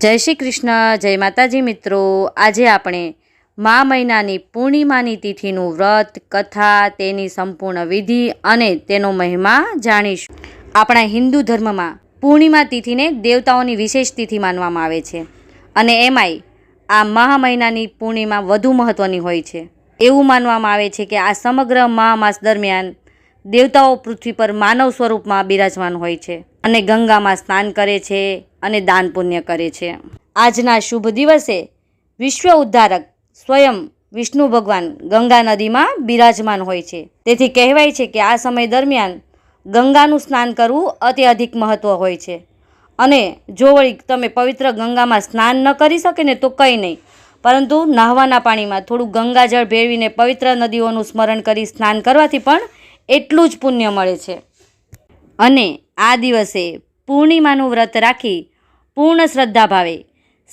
જય શ્રી કૃષ્ણ, જય માતાજી મિત્રો. આજે આપણે મા મહિનાની પૂર્ણિમાની તિથિનું વ્રત, કથા, તેની સંપૂર્ણ વિધિ અને તેનો મહિમા જાણીશું. આપણા હિન્દુ ધર્મમાં પૂર્ણિમા તિથિને દેવતાઓની વિશેષ તિથિ માનવામાં આવે છે અને એમાંય આ મહા મહિનાની પૂર્ણિમા વધુ મહત્ત્વની હોય છે. એવું માનવામાં આવે છે કે આ સમગ્ર મહામાસ દરમિયાન દેવતાઓ પૃથ્વી પર માનવ સ્વરૂપમાં બિરાજમાન હોય છે અને ગંગામાં સ્નાન કરે છે અને દાન પુણ્ય કરે છે. આજના શુભ દિવસે વિશ્વ ઉદ્ધારક સ્વયં વિષ્ણુ ભગવાન ગંગા નદીમાં બિરાજમાન હોય છે. તેથી કહેવાય છે કે આ સમય દરમિયાન ગંગાનું સ્નાન કરવું અતિ અધિક મહત્ત્વ હોય છે. અને જો વળી તમે પવિત્ર ગંગામાં સ્નાન ન કરી શકે ને તો કંઈ નહીં. પરંતુ નહાવાના પાણીમાં થોડું ગંગાજળ ભેળવીને પવિત્ર નદીઓનું સ્મરણ કરી સ્નાન કરવાથી પણ એટલું જ પુણ્ય મળે છે. અને આ દિવસે પૂર્ણિમાનું વ્રત રાખી પૂર્ણ શ્રદ્ધા ભાવે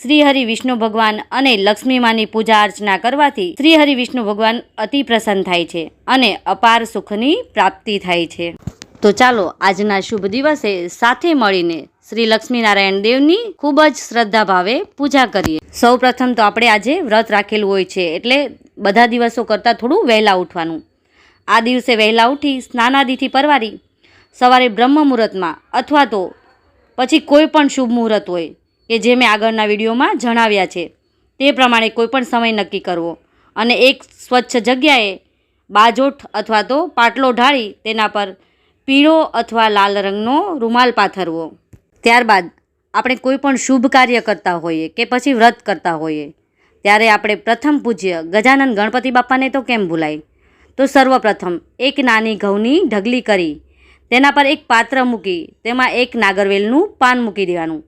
શ્રી હરિ વિષ્ણુ ભગવાન અને લક્ષ્મીમાની પૂજા અર્ચના કરવાથી શ્રી હરિ વિષ્ણુ ભગવાન અતિ પ્રસન્ન થાય છે અને અપાર સુખની પ્રાપ્તિ થાય છે. તો ચાલો, આજના શુભ દિવસે સાથે મળીને શ્રી લક્ષ્મીનારાયણ દેવની ખૂબ જ શ્રદ્ધા ભાવે પૂજા કરીએ. સૌ પ્રથમ તો આપણે આજે વ્રત રાખેલું હોય છે એટલે બધા દિવસો કરતાં થોડું વહેલા ઉઠવાનું. આ દિવસે વહેલા ઉઠી સ્નાનાદિથી પરવારી સવારે બ્રહ્મ મુહૂર્તમાં અથવા તો પછી કોઈ પણ શુભ મુહૂર્ત હોય કે જે મેં આગળના વિડીયોમાં જણાવ્યા છે, તે પ્રમાણે કોઈ પણ સમય નક્કી કરવો અને એક સ્વચ્છ જગ્યાએ બાજોઠ અથવા તો પાટલો ઢાળી તેના પર પીળો અથવા લાલ રંગનો રૂમાલ પાથરવો. ત્યારબાદ આપણે કોઈ પણ શુભ કાર્ય કરતા હોઈએ કે પછી વ્રત કરતા હોઈએ, ત્યારે આપણે પ્રથમ પૂજ્ય ગજાનંદ ગણપતિ બાપાને તો કેમ ભૂલાય? તો સર્વપ્રથમ એક નાની ઘઉંની ઢગલી કરી, તેના પર એક પાત્ર મૂકી, તેમાં એક નાગરવેલનું પાન મૂકી દેવાનું.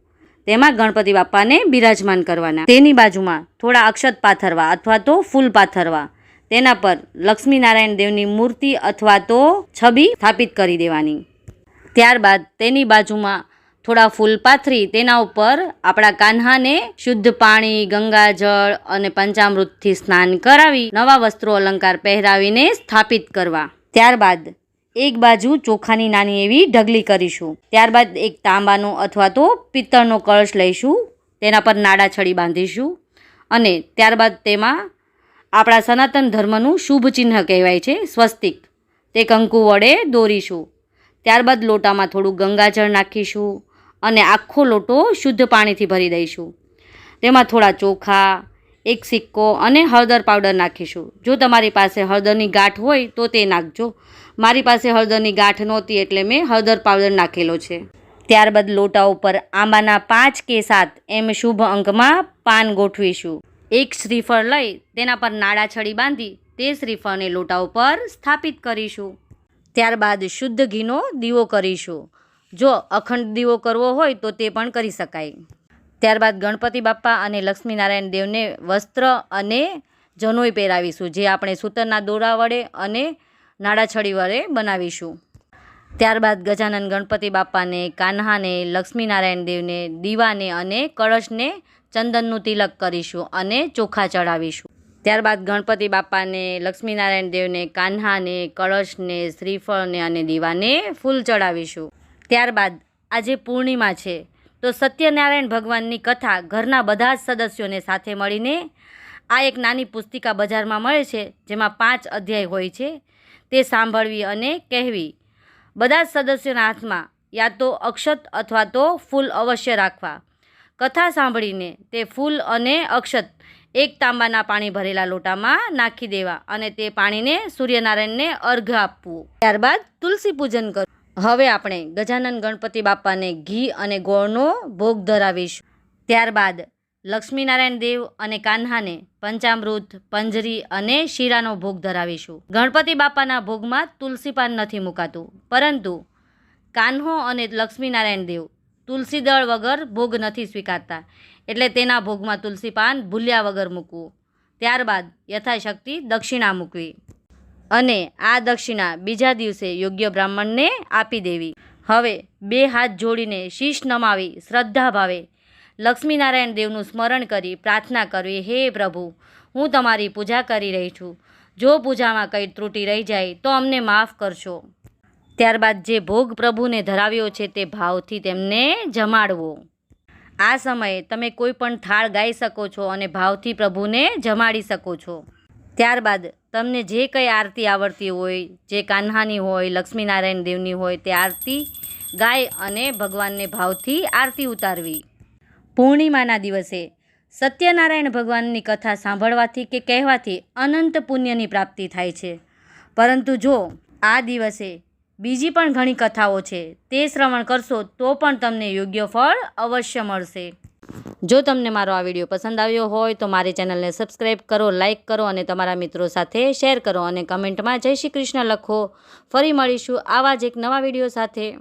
તેમાં ગણપતિ બાપાને બિરાજમાન કરવાના. તેની બાજુમાં થોડા અક્ષત પાથરવા અથવા તો ફૂલ પાથરવા, તેના પર લક્ષ્મીનારાયણ દેવની મૂર્તિ અથવા તો છબી સ્થાપિત કરી દેવાની. ત્યારબાદ તેની બાજુમાં થોડા ફૂલ પાથરી તેના ઉપર આપણા કાન્હાને શુદ્ધ પાણી ગંગાજળ અને પંચામૃતથી સ્નાન કરાવી નવા વસ્ત્રો અલંકાર પહેરાવીને સ્થાપિત કરવા. ત્યારબાદ એક બાજુ ચોખાની નાની એવી ઢગલી કરીશું. ત્યારબાદ એક તાંબાનો અથવા તો પિત્તળનો કળશ લઈશું. તેના પર નાડા છડી બાંધીશું. અને ત્યારબાદ તેમાં આપણા સનાતન ધર્મનું શુભ ચિહ્ન કહેવાય છે, સ્વસ્તિક. તે કંકુ વડે દોરીશું. ત્યારબાદ લોટામાં થોડું ગંગાજળ નાખીશું. અને આખો લોટો શુદ્ધ પાણીથી ભરી દઈશું. તેમાં થોડા ચોખા, એક સિક્કો અને હળદર પાવડર નાખીશું. જો તમારી પાસે હળદરની ગાંઠ હોય તો તે નાખજો. મારી પાસે હળદરની ગાંઠ નહોતી એટલે મેં હળદર પાવડર નાખેલો છે. ત્યારબાદ લોટા ઉપર આંબાના પાંચ કે સાત એમ શુભ અંકમાં પાન ગોઠવીશું. એક શ્રીફળ લઈ તેના પર નાડા છડી બાંધી તે શ્રીફળને લોટા ઉપર સ્થાપિત કરીશું. ત્યારબાદ શુદ્ધ ઘીનો દીવો કરીશું. જો અખંડ દીવો કરવો હોય તો તે પણ કરી શકાય. ત્યારબાદ ગણપતિ બાપ્પા અને લક્ષ્મીનારાયણ દેવને વસ્ત્ર અને જનોઈ પહેરાવીશું, જે આપણે સૂતરના દોરા વડે અને નાડાછડી વડે બનાવીશું. ત્યારબાદ ગજાનન ગણપતિ બાપ્પાને, કાન્હાને, લક્ષ્મીનારાયણ દેવને, દીવાને અને કળશને ચંદનનું તિલક કરીશું અને ચોખા ચડાવીશું ત્યારબાદ ગણપતિ બાપ્પાને, લક્ષ્મીનારાયણ દેવને, કાન્હાને, કળશને, શ્રીફળને અને દીવાને ફૂલ ચડાવીશું ત્યારબાદ આજે પૂર્ણિમા છે. તો સત્યનારાયણ ભગવાનની કથા ઘરના બધા જ સદસ્યોને સાથે મળીને આ એક નાની પુસ્તિકા બજારમાં મળે છે, જેમાં પાંચ અધ્યાય હોય છે. તે સાંભળવી અને કહેવી. બધા જ સદસ્યોના હાથમાં યા તો અક્ષત અથવા તો ફૂલ અવશ્ય રાખવા. કથા સાંભળીને તે ફૂલ અને અક્ષત એક તાંબાના પાણી ભરેલા લોટામાં નાખી દેવા અને તે પાણીને સૂર્યનારાયણને અર્ઘ આપવું. ત્યારબાદ તુલસી પૂજન કરવું હવે આપણે ગજાનન ગણપતિ બાપાને ઘી અને ગોળનો ભોગ ધરાવીશું. ત્યારબાદ લક્ષ્મીનારાયણ દેવ અને કાન્હાને પંચામૃત, પંજરી અને શીરાનો ભોગ ધરાવીશું. ગણપતિ બાપાના ભોગમાં તુલસીપાન નથી મુકાતું, પરંતુ કાન્હો અને લક્ષ્મીનારાયણ દેવ તુલસી દળ વગર ભોગ નથી સ્વીકારતા, એટલે તેના ભોગમાં તુલસીપાન ભૂલ્યા વગર મૂકવું. ત્યારબાદ યથાશક્તિ દક્ષિણા મૂકવી. અને આ દક્ષિણા બીજા દિવસે યોગ્ય બ્રાહ્મણને આપી દેવી. હવે બે હાથ જોડીને શીશ નમાવી શ્રદ્ધા ભાવે. લક્ષ્મીનારાયણ દેવનું સ્મરણ કરી પ્રાર્થના કરવી હે પ્રભુ, હું તમારી પૂજા કરી રહી છું. જો પૂજામાં કંઈ ત્રુટિ રહી જાય તો અમને માફ કરશો. ત્યારબાદ જે ભોગ પ્રભુને ધરાવ્યો છે તે ભાવથી તેમને જમાડવો. આ સમયે તમે કોઈ પણ થાળ ગાઈ શકો છો અને ભાવથી પ્રભુને જમાડી શકો છો. ત્યારબાદ તમને જે કંઈ આરતી આવડતી હોય, જે કાન્હાની હોય, લક્ષ્મીનારાયણ દેવની હોય, તે આરતી ગાય અને ભગવાનને ભાવથી આરતી ઉતારવી. પૂર્ણિમાના દિવસે સત્યનારાયણ ભગવાનની કથા સાંભળવાથી કે કહેવાથી અનંત પુણ્યની પ્રાપ્તિ થાય છે. પરંતુ જો આ દિવસે બીજી પણ ઘણી કથાઓ છે, તે શ્રવણ કરશો તો પણ તમને યોગ્ય ફળ અવશ્ય મળશે. જો તમને મારો આ વીડિયો પસંદ આવ્યો હોય તો મારી ચેનલને સબસ્ક્રાઈબ કરો, લાઇક કરો અને તમારા મિત્રો સાથે શેર કરો અને કમેન્ટમાં જય શ્રી કૃષ્ણ લખો. ફરી મળીશું આવા જ એક નવા વીડિયો સાથે.